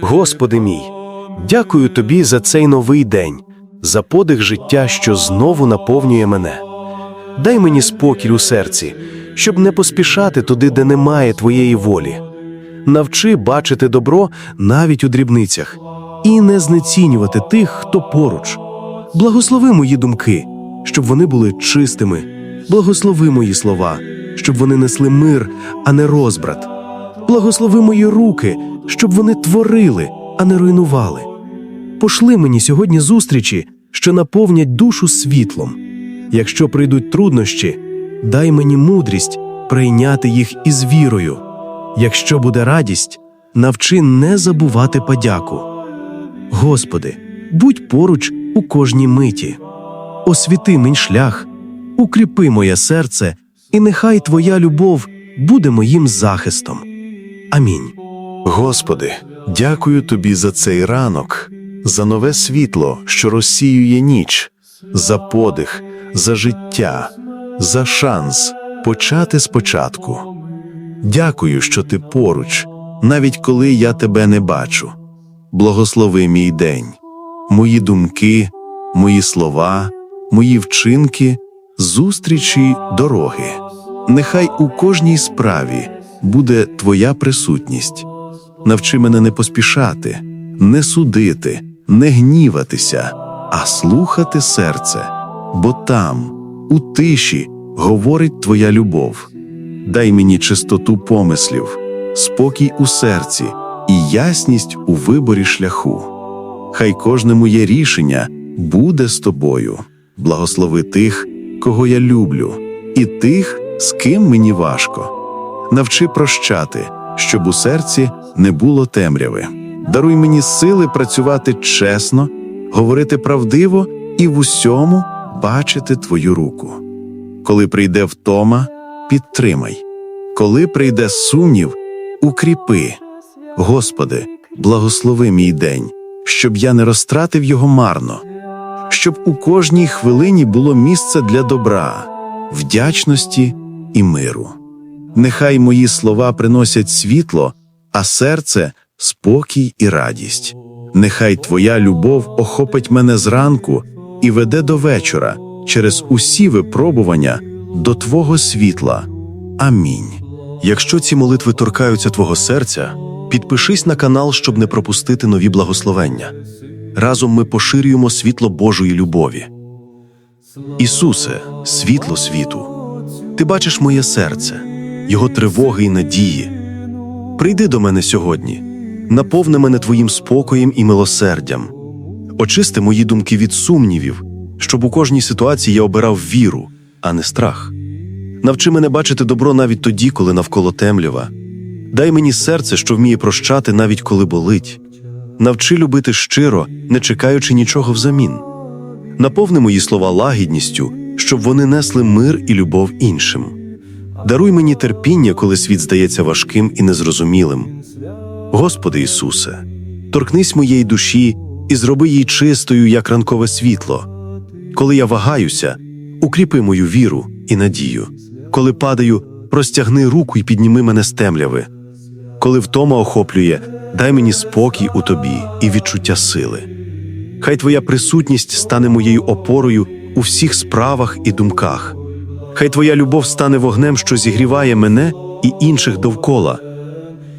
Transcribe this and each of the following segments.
Господи мій, дякую Тобі за цей новий день, за подих життя, що знову наповнює мене. Дай мені спокій у серці, щоб не поспішати туди, де немає Твоєї волі. Навчи бачити добро навіть у дрібницях і не знецінювати тих, хто поруч. Благослови мої думки, щоб вони були чистими. Благослови мої слова, щоб вони несли мир, а не розбрат. Благослови мої руки, щоб вони творили, а не руйнували. Пошли мені сьогодні зустрічі, що наповнять душу світлом. Якщо прийдуть труднощі, дай мені мудрість прийняти їх із вірою. Якщо буде радість, навчи не забувати подяку. Господи, будь поруч у кожній миті. Освіти мій шлях, укріпи моє серце, і нехай Твоя любов буде моїм захистом. Амінь. Господи, дякую Тобі за цей ранок, за нове світло, що розсіює ніч, за подих, за життя, за шанс почати спочатку. Дякую, що ти поруч, навіть коли я тебе не бачу. Благослови мій день, мої думки, мої слова, мої вчинки, зустрічі, дороги. Нехай у кожній справі буде Твоя присутність. Навчи мене не поспішати, не судити, не гніватися, а слухати серце, бо там, у тиші, говорить Твоя любов. Дай мені чистоту помислів, спокій у серці і ясність у виборі шляху. Хай кожне моє рішення буде з тобою. Благослови тих, кого я люблю, і тих, з ким мені важко. Навчи прощати, щоб у серці не було темряви. Даруй мені сили працювати чесно, говорити правдиво і в усьому бачити твою руку. Коли прийде втома, підтримай. Коли прийде сумнів, укріпи. Господи, благослови мій день, щоб я не розтратив його марно, щоб у кожній хвилині було місце для добра, вдячності і миру. Нехай мої слова приносять світло, а серце спокій і радість. Нехай Твоя любов охопить мене зранку і веде до вечора через усі випробування до Твого світла. Амінь. Якщо ці молитви торкаються твого серця, підпишись на канал, щоб не пропустити нові благословення. Разом ми поширюємо світло Божої любові. Ісусе, світло світу, ти бачиш моє серце, його тривоги і надії. Прийди до мене сьогодні, наповни мене твоїм спокоєм і милосердям, очисти мої думки від сумнівів, щоб у кожній ситуації я обирав віру, а не страх. Навчи мене бачити добро навіть тоді, коли навколо темрява. Дай мені серце, що вміє прощати, навіть коли болить. Навчи любити щиро, не чекаючи нічого взамін. Наповни мої слова лагідністю, щоб вони несли мир і любов іншим. Даруй мені терпіння, коли світ здається важким і незрозумілим. Господи Ісусе, торкнись моєї душі і зроби її чистою, як ранкове світло. Коли я вагаюся, укріпи мою віру і надію. Коли падаю, простягни руку і підніми мене з темряви. Коли втома охоплює, дай мені спокій у тобі і відчуття сили. Хай твоя присутність стане моєю опорою у всіх справах і думках. Хай твоя любов стане вогнем, що зігріває мене і інших довкола.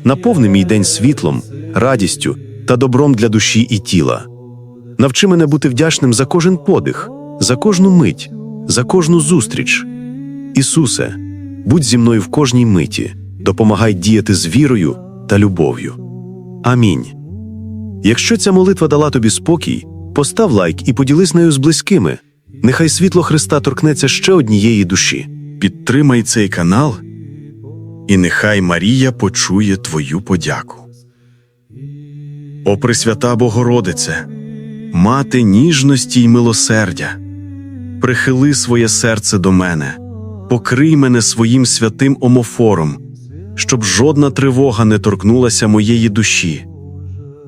Наповни мій день світлом, радістю та добром для душі і тіла. Навчи мене бути вдячним за кожен подих, за кожну мить, за кожну зустріч. Ісусе, будь зі мною в кожній миті, допомагай діяти з вірою та любов'ю. Амінь. Якщо ця молитва дала тобі спокій, постав лайк і поділись нею з близькими. Нехай світло Христа торкнеться ще однієї душі. Підтримай цей канал, і нехай Марія почує твою подяку. О Пресвята Богородице, мати ніжності й милосердя, прихили своє серце до мене, покрий мене своїм святим омофором, щоб жодна тривога не торкнулася моєї душі.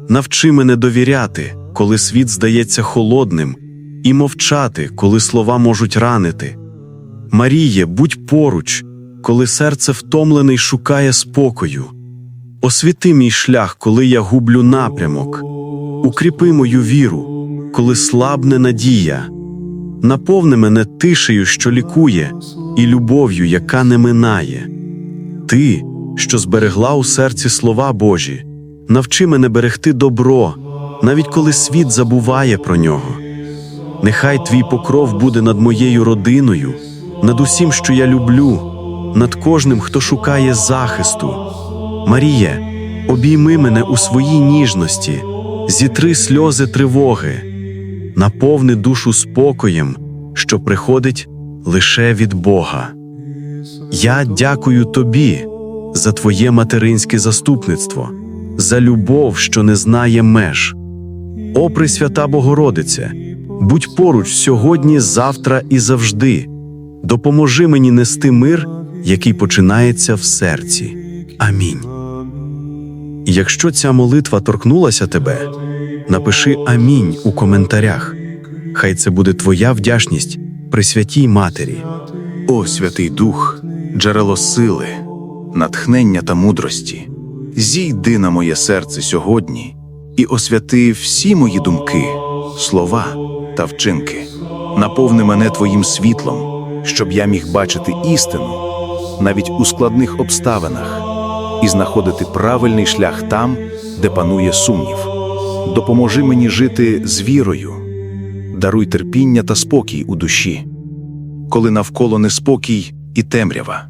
Навчи мене довіряти, коли світ здається холодним, і мовчати, коли слова можуть ранити. Маріє, будь поруч, коли серце втомлене й шукає спокою. Освіти мій шлях, коли я гублю напрямок. Укріпи мою віру, коли слабне надія. Наповни мене тишею, що лікує, і любов'ю, яка не минає. Ти, що зберегла у серці слова Божі, навчи мене берегти добро, навіть коли світ забуває про нього. Нехай твій покров буде над моєю родиною, над усім, що я люблю, над кожним, хто шукає захисту. Маріє, обійми мене у своїй ніжності, зітри сльози тривоги, наповни душу спокоєм, що приходить лише від Бога. Я дякую тобі за твоє материнське заступництво, за любов, що не знає меж. О Пресвята Богородице, будь поруч сьогодні, завтра і завжди. Допоможи мені нести мир, який починається в серці. Амінь. Якщо ця молитва торкнулася тебе, напиши Амінь у коментарях. Хай це буде твоя вдячність Пресвятій Матері. О Святий Дух, джерело сили, натхнення та мудрості, зійди на моє серце сьогодні і освяти всі мої думки, слова та вчинки. Наповни мене Твоїм світлом, щоб я міг бачити істину навіть у складних обставинах і знаходити правильний шлях там, де панує сумнів. Допоможи мені жити з вірою, даруй терпіння та спокій у душі коли навколо неспокій і темрява.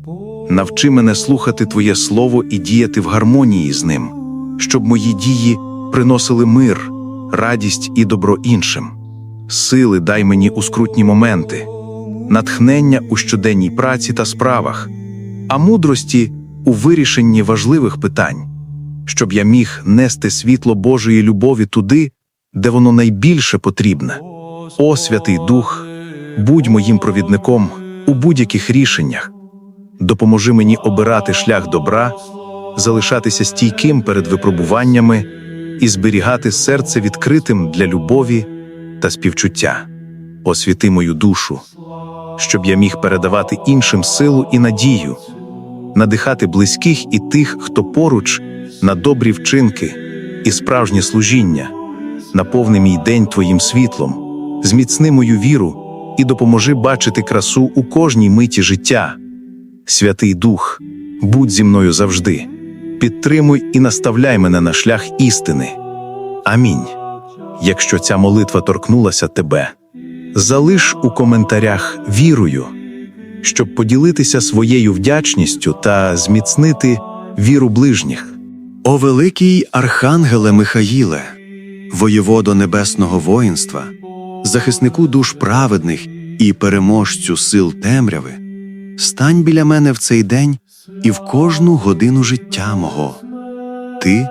Навчи мене слухати Твоє слово і діяти в гармонії з ним, щоб мої дії приносили мир, радість і добро іншим. Сили дай мені у скрутні моменти, натхнення у щоденній праці та справах, а мудрості у вирішенні важливих питань, щоб я міг нести світло Божої любові туди, де воно найбільше потрібне. О Святий Дух, будь моїм провідником у будь-яких рішеннях. Допоможи мені обирати шлях добра, залишатися стійким перед випробуваннями і зберігати серце відкритим для любові та співчуття. Освіти мою душу, щоб я міг передавати іншим силу і надію, надихати близьких і тих, хто поруч на добрі вчинки і справжнє служіння. Наповни мій день Твоїм світлом, зміцни мою віру і допоможи бачити красу у кожній миті життя. Святий Дух, будь зі мною завжди, підтримуй і наставляй мене на шлях істини. Амінь. Якщо ця молитва торкнулася тебе, залиш у коментарях вірою, щоб поділитися своєю вдячністю та зміцнити віру ближніх. О великий архангеле Михаїле, воєводо небесного воїнства, захиснику душ праведних і переможцю сил темряви, стань біля мене в цей день і в кожну годину життя мого. Ти,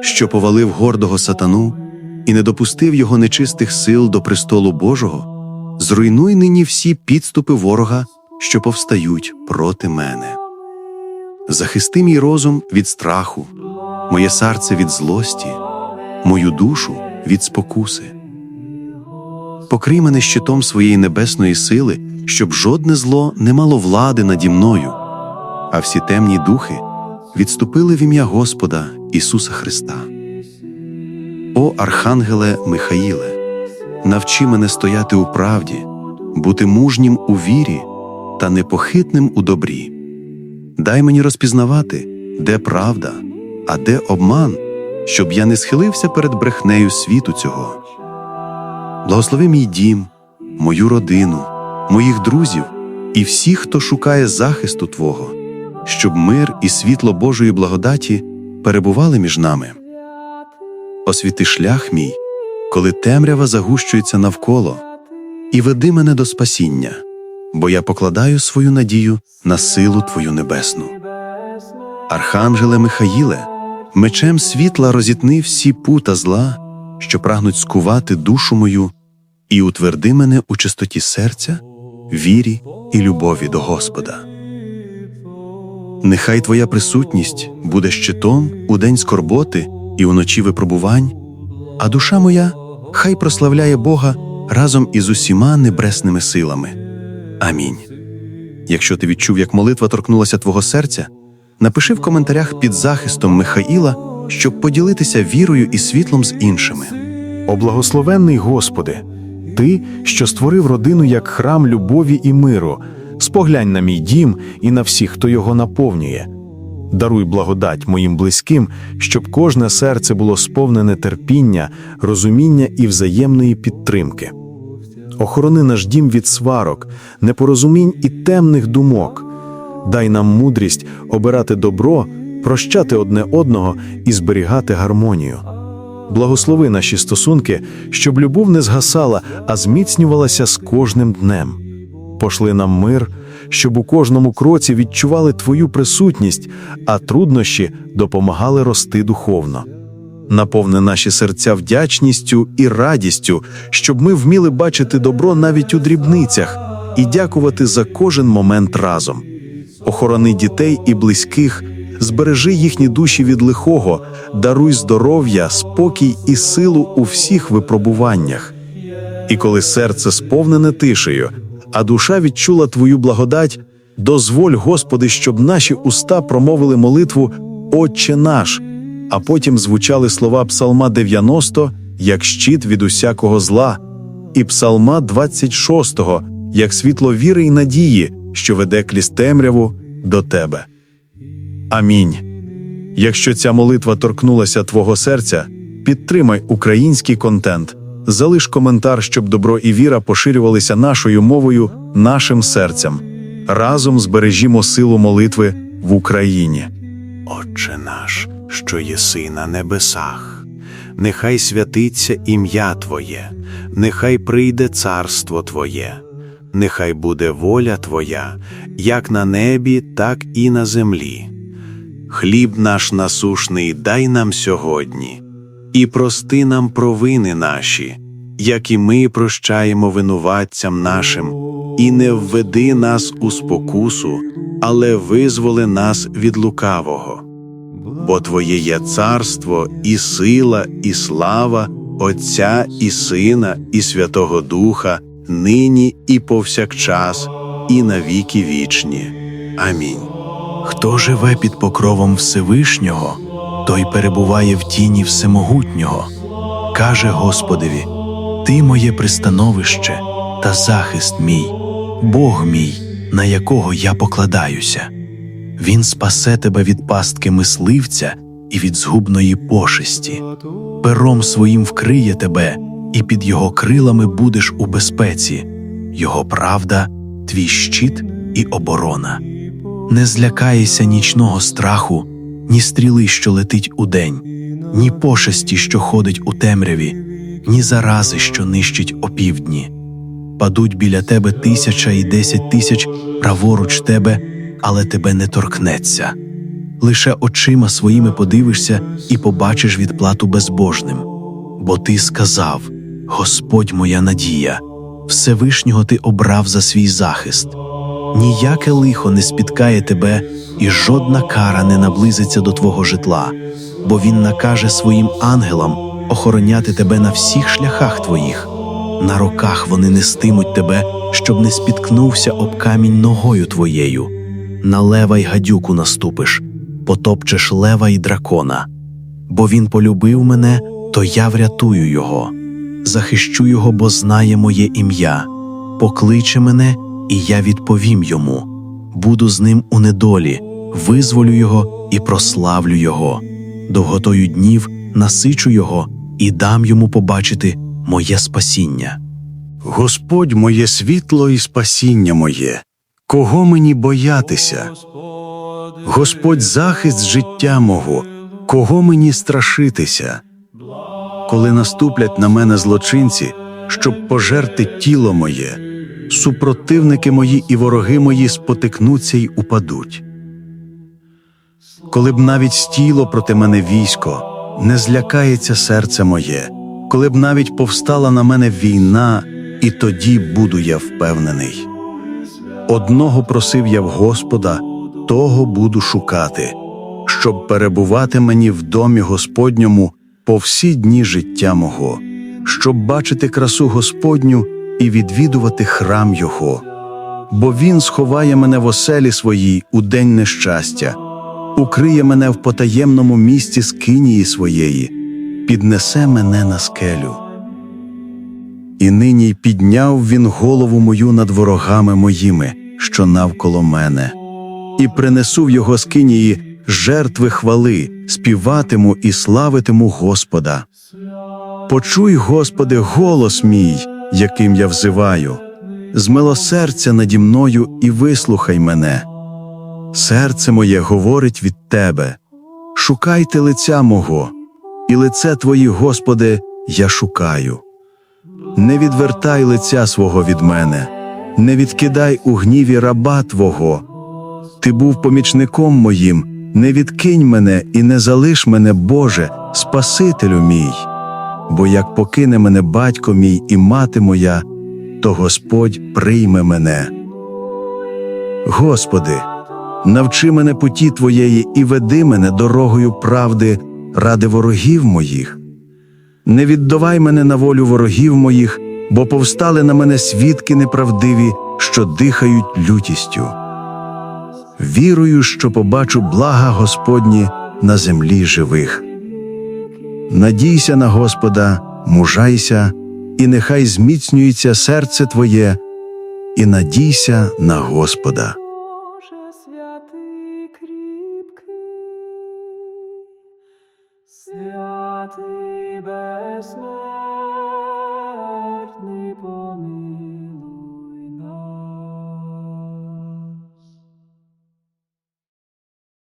що повалив гордого сатану і не допустив його нечистих сил до престолу Божого, зруйнуй нині всі підступи ворога, що повстають проти мене. Захисти мій розум від страху, моє серце від злості, мою душу від спокуси. Покрий мене щитом своєї небесної сили, щоб жодне зло не мало влади наді мною, а всі темні духи відступили в ім'я Господа Ісуса Христа. О Архангеле Михаїле, навчи мене стояти у правді, бути мужнім у вірі та непохитним у добрі. Дай мені розпізнавати, де правда, а де обман, щоб я не схилився перед брехнею світу цього. Благослови мій дім, мою родину, моїх друзів і всіх, хто шукає захисту Твого, щоб мир і світло Божої благодаті перебували між нами. Освіти шлях мій, коли темрява загущується навколо, і веди мене до спасіння, бо я покладаю свою надію на силу Твою небесну. Архангеле Михаїле, мечем світла розітни всі пута зла, що прагнуть скувати душу мою, і утверди мене у чистоті серця, вірі і любові до Господа. Нехай Твоя присутність буде щитом у день скорботи і уночі випробувань, а душа моя хай прославляє Бога разом із усіма небесними силами. Амінь. Якщо ти відчув, як молитва торкнулася твого серця, Напиши в коментарях під захистом Михаїла, щоб поділитися вірою і світлом з іншими. О благословенний Господи, Ти, що створив родину як храм любові і миру, споглянь на мій дім і на всіх, хто його наповнює. Даруй благодать моїм близьким, щоб кожне серце було сповнене терпіння, розуміння і взаємної підтримки. Охорони наш дім від сварок, непорозумінь і темних думок. Дай нам мудрість обирати добро, прощати одне одного і зберігати гармонію. Благослови наші стосунки, щоб любов не згасала, а зміцнювалася з кожним днем. Пошли нам мир, щоб у кожному кроці відчували Твою присутність, а труднощі допомагали рости духовно. Наповни наші серця вдячністю і радістю, щоб ми вміли бачити добро навіть у дрібницях і дякувати за кожен момент разом. Охорони дітей і близьких, збережи їхні душі від лихого, даруй здоров'я, спокій і силу у всіх випробуваннях. І коли серце сповнене тишею, а душа відчула Твою благодать, дозволь, Господи, щоб наші уста промовили молитву Отче наш, а потім звучали слова Псалма 90 як щит від усякого зла, і Псалма 26 як світло віри й надії, що веде крізь темряву до Тебе. Амінь. Якщо ця молитва торкнулася Твого серця, підтримай український контент, залиш коментар, щоб добро і віра поширювалися нашою мовою, нашим серцем. Разом збережімо силу молитви в Україні. Отче наш, що єси на небесах, нехай святиться ім'я Твоє, нехай прийде царство Твоє, нехай буде воля Твоя, як на небі, так і на землі. Хліб наш насушний дай нам сьогодні, і прости нам провини наші, як і ми прощаємо винуватцям нашим, і не введи нас у спокусу, але визволи нас від лукавого. Бо Твоє є царство, і сила, і слава Отця і Сина, і Святого Духа, нині і повсякчас, і на віки вічні. Амінь. Хто живе під покровом Всевишнього, той перебуває в тіні Всемогутнього. Каже Господеві: Ти моє пристановище та захист мій, Бог мій, на якого я покладаюся. Він спасе тебе від пастки мисливця і від згубної пошесті. Пером своїм вкриє тебе, і під його крилами будеш у безпеці. Його правда, твій щит і оборона. Не злякаєшся нічного страху, ні стріли, що летить удень, ні пошесті, що ходить у темряві, ні зарази, що нищить опівдні. Падуть біля тебе тисяча і десять тисяч праворуч тебе, але тебе не торкнеться. Лише очима своїми подивишся і побачиш відплату безбожним. Бо ти сказав: Господь моя надія, Всевишнього ти обрав за свій захист ніяке лихо не спіткає тебе, і жодна кара не наблизиться до твого житла, бо він накаже своїм ангелам охороняти тебе на всіх шляхах твоїх. На руках вони нестимуть тебе, щоб не спіткнувся об камінь ногою твоєю. На лева й гадюку наступиш, потопчеш лева й дракона. Бо він полюбив мене, то я врятую його, захищу його, бо знає моє ім'я, покличе мене, і я відповім йому. Буду з ним у недолі, визволю його і прославлю його. Довготою днів насичу його і дам йому побачити моє спасіння. Господь моє світло і спасіння моє, кого мені боятися? Господь захист життя мого, кого мені страшитися? Коли наступлять на мене злочинці, щоб пожерти тіло моє, супротивники мої і вороги мої спотикнуться й упадуть. Коли б навіть стіло проти мене військо, не злякається серце моє, коли б навіть повстала на мене війна, і тоді буду я впевнений. Одного просив я в Господа, того буду шукати, щоб перебувати мені в домі Господньому по всі дні життя мого, щоб бачити красу Господню і відвідувати храм Його. Бо Він сховає мене в оселі своїй у день нещастя, укриє мене в потаємному місці скинії своєї, піднесе мене на скелю. І нині підняв він голову мою над ворогами моїми, що навколо мене, і принесу в його скинії жертви хвали, співатиму і славитиму Господа. Почуй, Господи, голос мій, яким я взиваю, змилосердя наді мною і вислухай мене. Серце моє говорить від Тебе. Шукайте лиця мого, і лице Твої, Господи, я шукаю. Не відвертай лиця свого від мене, не відкидай у гніві раба Твого. Ти був помічником моїм, не відкинь мене і не залиш мене, Боже, Спасителю мій. Бо як покине мене батько мій і мати моя, то Господь прийме мене. Господи, навчи мене путі Твоєї і веди мене дорогою правди ради ворогів моїх. Не віддавай мене на волю ворогів моїх, бо повстали на мене свідки неправдиві, що дихають лютістю. Вірую, що побачу блага Господні на землі живих. Надійся на Господа, мужайся, і нехай зміцнюється серце Твоє, і надійся на Господа.